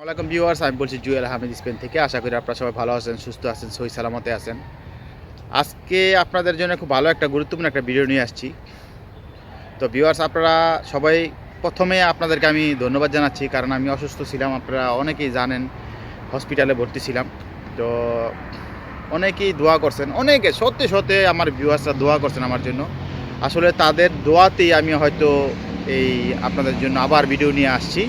ওয়ালাইকুম ভিউয়ার্স, আমি বলছি জুয়েল আহমেদ স্পেন থেকে। আশা করি আপনারা সবাই ভালো আছেন, সুস্থ আছেন, সহি সালামতে আছেন। আজকে আপনাদের জন্য খুব ভালো একটা গুরুত্বপূর্ণ একটা ভিডিও নিয়ে আসছি। তো ভিউয়ার্স, আপনারা সবাই প্রথমে আপনাদেরকে আমি ধন্যবাদ জানাচ্ছি, কারণ আমি অসুস্থ ছিলাম, আপনারা অনেকেই জানেন হসপিটালে ভর্তি ছিলাম। তো অনেকেই দোয়া করছেন, অনেকে সত্যি সত্যি আমার ভিউয়ার্সরা দোয়া করছেন আমার জন্য। আসলে তাদের দোয়াতেই আমি হয়তো এই আপনাদের জন্য আবার ভিডিও নিয়ে আসছি।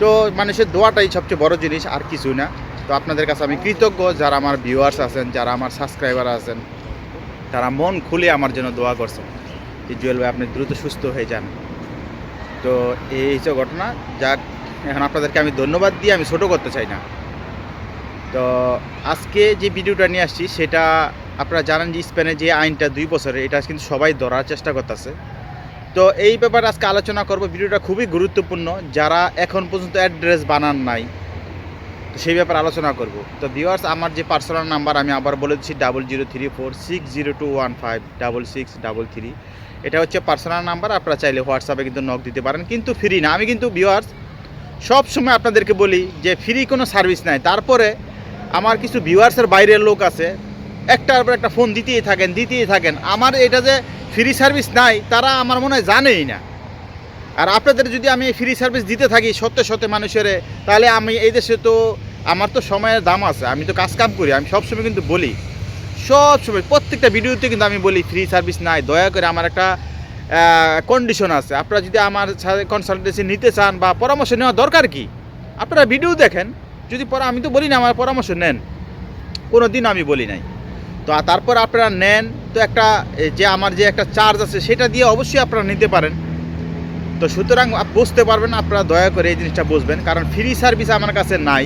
তো মানুষের দোয়াটাই সবচেয়ে বড় জিনিস, আর কিছু না। তো আপনাদের কাছে আমি কৃতজ্ঞ যারা আমার ভিউয়ার্স আছেন, যারা আমার সাবস্ক্রাইবার আছেন, তারা মন খুলে আমার জন্য দোয়া করছেন। যে জুয়েল ভাই, আপনি দ্রুত সুস্থ হয়ে যান। তো এই হচ্ছে ঘটনা। যাক, এখন আপনাদেরকে আমি ধন্যবাদ দিয়ে আমি ছোটো করতে চাই না। তো আজকে যে ভিডিওটা নিয়ে আসছি, সেটা আপনারা জানেন যে স্পেনে যে আইনটা দুই বছরের, এটা কিন্তু সবাই ধরার চেষ্টা করতেছে। তো এই ব্যাপারে আজকে আলোচনা করব। ভিডিওটা খুবই গুরুত্বপূর্ণ। যারা এখন পর্যন্ত অ্যাড্রেস বানান নাই, তো সেই ব্যাপারে আলোচনা করব। তো ভিউয়ার্স আমার যে পার্সোনাল নাম্বার আমি আবার বলে দিচ্ছি double zero three four six zero two one five double six double three এটা হচ্ছে পার্সোনাল নাম্বার আপনারা চাইলে হোয়াটসঅ্যাপে কিন্তু নক দিতে পারেন, কিন্তু ফ্রি না। আমি কিন্তু ভিউয়ার্স সব সময় আপনাদেরকে বলি যে ফ্রি কোনো সার্ভিস নাই। তারপরে আমার কিছু ভিউয়ার্সের বাইরের লোক আছে, একটার পর একটা ফোন দিতেই থাকেন দিতেই থাকেন। আমার এটা যে ফ্রি সার্ভিস নাই, তারা আমার মনে হয় জানেই না। আর আপনাদের যদি আমি ফ্রি সার্ভিস দিতে থাকি সত্যি সত্যি মানুষের, তাহলে আমি এই দেশে তো আমার তো সময়ের দাম আছে, আমি তো কাজ কাম করি, আমি সবসময় কিন্তু বলি। সব সময় প্রত্যেকটা ভিডিওতে কিন্তু আমি বলি ফ্রি সার্ভিস নাই, দয়া করে আমার একটা কন্ডিশন আছে। আপনারা যদি আমার কনসালটেন্সি নিতে চান বা পরামর্শ নেওয়া দরকার কি? আপনারা ভিডিও দেখেন, যদি পরে আমি তো বলি না, আমার পরামর্শ নেন। কোনো দিন আমি বলি নাই। তো তারপর আপনারা নেন, তো একটা যে আমার যে একটা চার্জ আছে সেটা দিয়ে অবশ্যই আপনারা নিতে পারেন। তো সুতরাং বুঝতে পারবেন, আপনারা দয়া করে এই জিনিসটা বুঝবেন, কারণ ফ্রি সার্ভিস আমার কাছে নাই।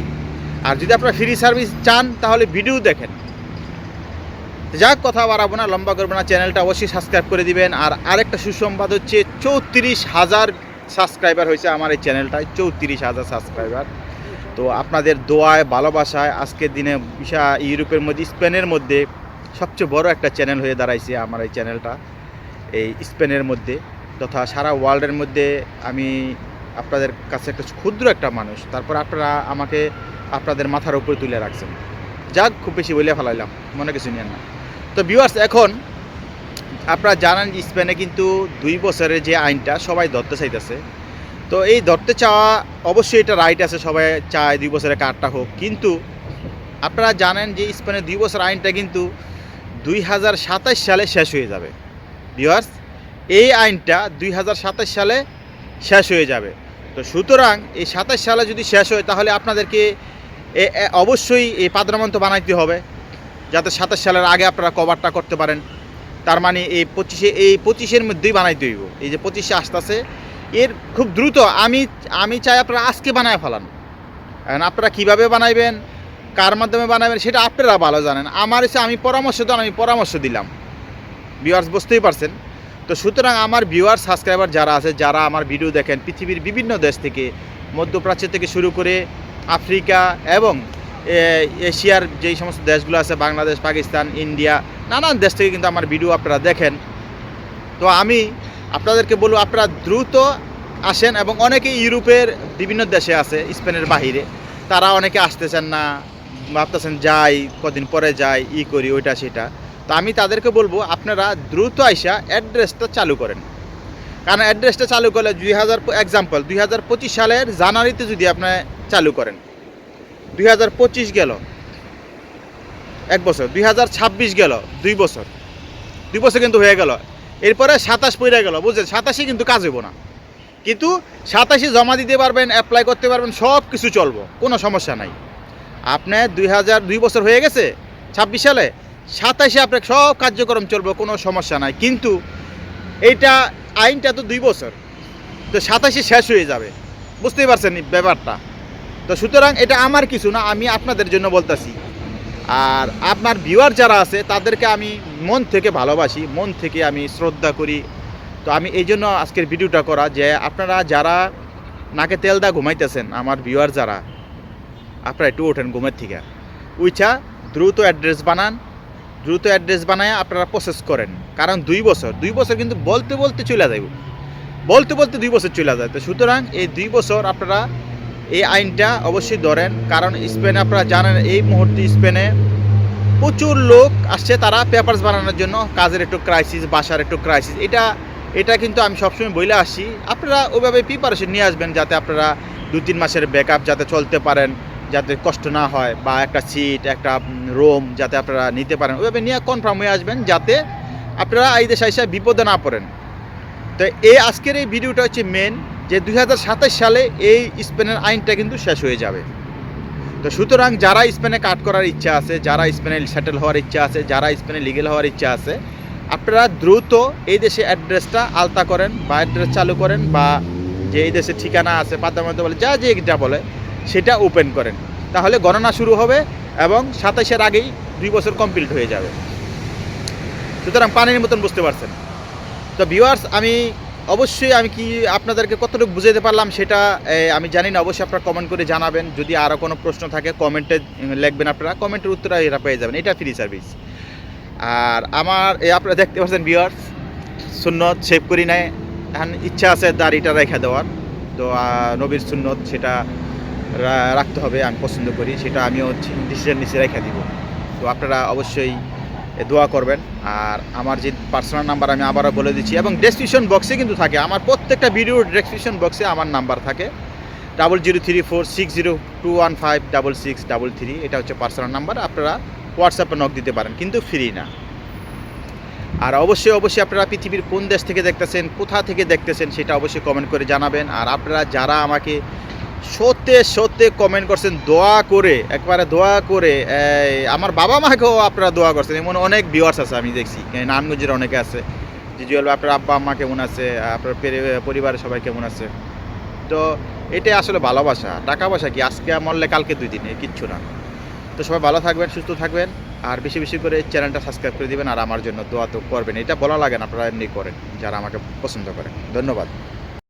আর যদি আপনারা ফ্রি সার্ভিস চান, তাহলে ভিডিও দেখেন। যাক, কথা বাড়াবো না, লম্বা করব না চ্যানেলটা অবশ্যই সাবস্ক্রাইব করে দিবেন। আর আরেকটা সুসংবাদ হচ্ছে, চৌত্রিশ হাজার সাবস্ক্রাইবার হয়েছে আমার এই চ্যানেলটায় চৌত্রিশ হাজার সাবস্ক্রাইবার তো আপনাদের দোয়ায়, ভালোবাসায়, আজকের দিনে বিশা, ইউরোপের মধ্যে, স্পেনের মধ্যে সবচেয়ে বড় একটা চ্যানেল হয়ে দাঁড়াইছে আমার এই চ্যানেলটা এই স্পেনের মধ্যে তথা সারা ওয়ার্ল্ডের মধ্যে আমি আপনাদের কাছে একটা ক্ষুদ্র একটা মানুষ, তারপর আপনারা আমাকে আপনাদের মাথার উপরে তুলে রাখছেন। যাক, খুব বেশি বলে ফেলাইলাম, মনে কিছু নিয়ে না। তো ভিউয়ার্স এখন আপনারা জানেন যে স্পেনে কিন্তু দুই বছরের যে আইনটা সবাই ধরতে চাইতেছে। তো এই ধরতে চাওয়া, অবশ্যই এটা রাইট আছে, সবাই চায় দুই বছরের কার্ডটা হোক। কিন্তু আপনারা জানেন যে স্পেনে দুই বছর আইনটা কিন্তু দুই হাজার সাতাশ সালে শেষ হয়ে যাবে। ভিউয়ার্স এই আইনটা দুই হাজার সাতাশ সালে শেষ হয়ে যাবে। তো সুতরাং এই সাতাশ সালে যদি শেষ হয়, তাহলে আপনাদেরকে অবশ্যই এই পাদ্রামন্ত বানাইতে হবে, যাতে সাতাশ সালের আগে আপনারা কভারটা করতে পারেন। তার মানে এই পঁচিশে, এই পঁচিশের মধ্যেই বানাইতে হইব। এই যে পঁচিশে আসতেছে, এর খুব দ্রুত আমি আমি চাই আপনারা আজকে বানায় ফেলান। এখন আপনারা কীভাবে বানাইবেন কার মাধ্যমে বানাবেন সেটা আপনারা ভালো জানেন। আমার এসে আমি পরামর্শ দেন, আমি পরামর্শ দিলাম। ভিউয়ার্স বুঝতেই পারছেন? তো সুতরাং আমার ভিউয়ার সাবস্ক্রাইবার যারা আছে, যারা আমার ভিডিও দেখেন, পৃথিবীর বিভিন্ন দেশ থেকে, মধ্যপ্রাচ্য থেকে শুরু করে আফ্রিকা এবং এশিয়ার যেই সমস্ত দেশগুলো আছে, বাংলাদেশ, পাকিস্তান, ইন্ডিয়া, নানান দেশ থেকে কিন্তু আমার ভিডিও আপনারা দেখেন। তো আমি আপনাদেরকে বলব, আপনারা দ্রুত আসেন এবং অনেকে ইউরোপের বিভিন্ন দেশে আছে, স্পেনের বাহিরে। তারা অনেকে আসতেছেন না ভাবতেছেন, যাই, কদিন পরে যাই, ই করি, ওইটা, সেটা। তো আমি তাদেরকে বলব, আপনারা দ্রুত আইসা অ্যাড্রেসটা চালু করেন। কারণ অ্যাড্রেসটা চালু করলে দুই হাজার এক্সাম্পল দুই হাজার পঁচিশ সালের জানুয়ারিতে যদি আপনি চালু করেন, দুই হাজার পঁচিশ গেল, এক বছর, দুই হাজার ছাব্বিশ গেল, দুই বছর দুই বছর কিন্তু হয়ে গেল। এরপরে সাতাশ পড়ে গেল বুঝলেন সাতাশে কিন্তু কাজ হইব না। কিন্তু সাতাশে জমা দিতে পারবেন অ্যাপ্লাই করতে পারবেন সব কিছু চলবো, কোনো সমস্যা নাই। আপনি দুই হাজার দুই বছর হয়ে গেছে, ছাব্বিশ সালে, সাতাশে আপনার সব কার্যক্রম চলবে, কোনো সমস্যা নাই। কিন্তু এইটা আইনটা তো দুই বছর, তো সাতাশে শেষ হয়ে যাবে। বুঝতেই পারছেন ব্যাপারটা? তো সুতরাং এটা আমার কিছু না, আমি আপনাদের জন্য বলতেছি। আর আপনার ভিউয়ার যারা আছে, তাদেরকে আমি মন থেকে ভালোবাসি, মন থেকে আমি শ্রদ্ধা করি। তো আমি এই জন্য আজকের ভিডিওটা করা যে আপনারা যারা নাকে তেল দা ঘুমাইতেছেন, আমার ভিউয়ার যারা আপনারা একটু ওঠেন ঘুমের থেকে। উইচা দ্রুত অ্যাড্রেস বানান, দ্রুত অ্যাড্রেস বানায় আপনারা প্রসেস করেন। কারণ দুই বছর দুই বছর কিন্তু বলতে বলতে চলে যাবে বলতে বলতে দুই বছর চলে যায়। তো সুতরাং এই দুই বছর আপনারা এই আইনটা অবশ্যই ধরেন। কারণ স্পেনে আপনারা জানেন, এই মুহূর্তে স্পেনে প্রচুর লোক আসছে তারা পেপারস বানানোর জন্য। কাজের একটু ক্রাইসিস বাসার একটু ক্রাইসিস এটা এটা কিন্তু আমি সবসময় বলে আসি। আপনারা ওইভাবে প্রিপারেশন নিয়ে আসবেন যাতে আপনারা দু তিন মাসের ব্যাকআপ যাতে চলতে পারেন। যাতে কষ্ট না হয় বা একটা সিট একটা রোম যাতে আপনারা নিতে পারেন। ওইভাবে নিয়ে কনফার্ম হয়ে আসবেন যাতে আপনারা এই দেশে বিপদে না পড়েন। তো এই আজকের এই ভিডিওটা হচ্ছে মেন যে দুই সালে এই স্পেনের আইনটা কিন্তু শেষ হয়ে যাবে। তো সুতরাং যারা স্পেনে কাট করার ইচ্ছা আছে, যারা স্পেনে সেটেল হওয়ার ইচ্ছা আছে, যারা স্পেনে লিগেল হওয়ার ইচ্ছা আছে, আপনারা দ্রুত এই দেশে অ্যাড্রেসটা আলতা করেন বা অ্যাড্রেস চালু করেন বা যে এই দেশে ঠিকানা আছে পাতামাতে বলে যা যে যেটা বলে সেটা ওপেন করেন। তাহলে গণনা শুরু হবে এবং সাতাশের আগেই দুই বছর কমপ্লিট হয়ে যাবে। সুতরাং পানির মতন বুঝতে পারছেন। তো ভিউয়ার্স আমি অবশ্যই আমি কি আপনাদেরকে কতটুকু বুঝাতে পারলাম সেটা আমি জানি না। অবশ্যই আপনারা কমেন্ট করে জানাবেন। যদি আরও কোনো প্রশ্ন থাকে কমেন্টে লিখবেন আপনারা। কমেন্টের উত্তর এরা পেয়ে যাবেন। এটা ফ্রি সার্ভিস আর আমার এই আপনারা দেখতে পাচ্ছেন ভিউয়ার্স সুন্নত সেভ করি নাই। এখন ইচ্ছা আছে দাড়িটা রেখে দেওয়ার। তো নবীর সুন্নত সেটা রাখতে হবে, আমি পছন্দ করি, সেটা আমিও ডিসিশন নিচে রেখে দিব। তো আপনারা অবশ্যই দোয়া করবেন। আর আমার যে পার্সোনাল নাম্বার আমি আবারও বলে দিচ্ছি, এবং ডেসক্রিপশন বক্সে কিন্তু থাকে, আমার প্রত্যেকটা ভিডিওর ডেসক্রিপশন বক্সে আমার নাম্বার থাকে। Double zero three four six zero two one five double six double three এটা হচ্ছে পার্সোনাল নাম্বার আপনারা হোয়াটসঅ্যাপে নক দিতে পারেন, কিন্তু ফ্রি না। আর অবশ্যই অবশ্যই আপনারা পৃথিবীর কোন দেশ থেকে দেখতেছেন, কোথা থেকে দেখতেছেন, সেটা অবশ্যই কমেন্ট করে জানাবেন। আর আপনারা যারা আমাকে সত্যি সত্যি কমেন্ট করছেন, দোয়া করে, একবারে দোয়া করে আমার বাবা মাকেও আপনারা দোয়া করছেন, এমন অনেক ভিউয়ার্স আছে আমি দেখছি, এই নারায়ণগঞ্জের অনেকে আছে যে জুয়েল আপনার আব্বা আম্মা কেমন আছে, আপনার পরিবারের সবাই কেমন আছে? তো এটাই আসলে ভালোবাসা, টাকা পয়সা কি? আজকে মরলে কালকে দুই দিনে কিচ্ছু না। তো সবাই ভালো থাকবেন, সুস্থ থাকবেন, আর বেশি বেশি করে চ্যানেলটা সাবস্ক্রাইব করে দিবেন, আর আমার জন্য দোয়া তো করবেন, এটা বলা লাগে না, আপনারা এমনি করেন, যারা আমাকে পছন্দ করেন, ধন্যবাদ।